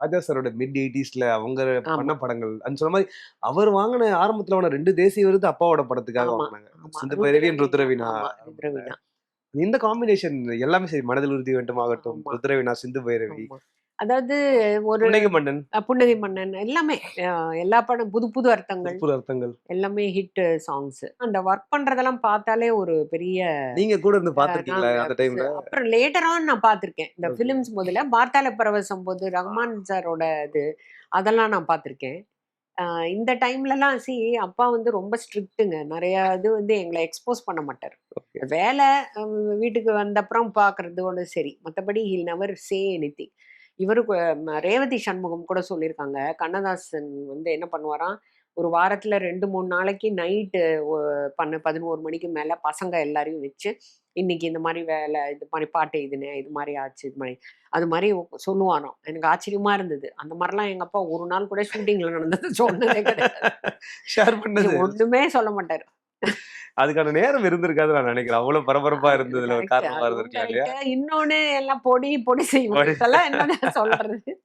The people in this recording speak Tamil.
ராஜா சாரோட மிட் எயிட்டிஸ்ல அவங்க. பண்ண படங்கள் சொன்ன மாதிரி அவர் வாங்கின ஆரம்பத்துல வாங்கின ரெண்டு தேசிய விருது அப்பாவோட படத்துக்காக வாங்கினாங்க. சிந்து ஆமா, ருத்ரவீணா. இந்த காம்பினேஷன் எல்லாமே சரி மனதில் உறுதி வேண்டும் ஆகட்டும் ஆமா. ருத்ரவீணா சிந்து பைரவி. அதாவது ஒரு புன்னகை மன்னன். புன்னகை மன்னன். எல்லாமே எல்லா படம் புது புது அர்த்தங்கள். புது அர்த்தங்கள். எல்லாமே ஹிட் சாங்ஸ் அந்த ஒர்க் பண்றதெல்லாம் பார்த்தாலே ஒரு பெரிய நீங்க கூட இருந்து பாத்திருக்கீங்களா அந்த டைம்ல அப்புறம் லேட்டர் ஆன் நான் பார்த்திருக்கேன். இந்த. ஃபிலிம்ஸ் முதல்ல பார்த்தால பரவசம் போது ரஹ்மான் சாரோட இது அதெல்லாம் நான் பார்த்திருக்கேன். இந்த டைம்லலாம் சி அப்பா வந்து ரொம்ப ஸ்ட்ரிக்ட்டுங்க நிறைய இது வந்து எங்களை எக்ஸ்போஸ் பண்ண மாட்டார். வேலை வீட்டுக்கு வந்த அப்புறம் பார்க்கறதோட சரி. மற்றபடி ஹில் நெவர் சே எனி இவருக்கு ம, ரேவதி சண்முகம் கூட சொல்லியிருக்காங்க. கண்ணதாசன் வந்து என்ன பண்ணுவாராம்? ஒரு வாரத்துல ரெண்டு மூணு நாளைக்கு நைட்டு பண்ண பதினோரு மணிக்கு மேல பசங்க எல்லாரையும் வச்சு இன்னைக்கு இந்த மாதிரி வேலை இது மாதிரி பாட்டு இதுனே இது மாதிரி ஆச்சு இது மாதிரி. அது மாதிரி சொல்லுவாராம். எனக்கு ஆச்சரியமா இருந்தது. அந்த மாதிரிலாம் எங்க அப்பா ஒரு நாள் கூட ஷூட்டிங்ல நடந்தது சொன்னதே கிடையாது. ஒண்ணுமே சொல்ல மாட்டாரு. அதுக்கான நேரம் இருந்திருக்காது நான் நினைக்கிறேன் அவ்வளவு பரபரப்பா இருந்ததுல. காரணமா correct. இன்னொன்னு எல்லாம் பொடி பொடி செய்வோம். இதெல்லாம் என்ன சொல்றது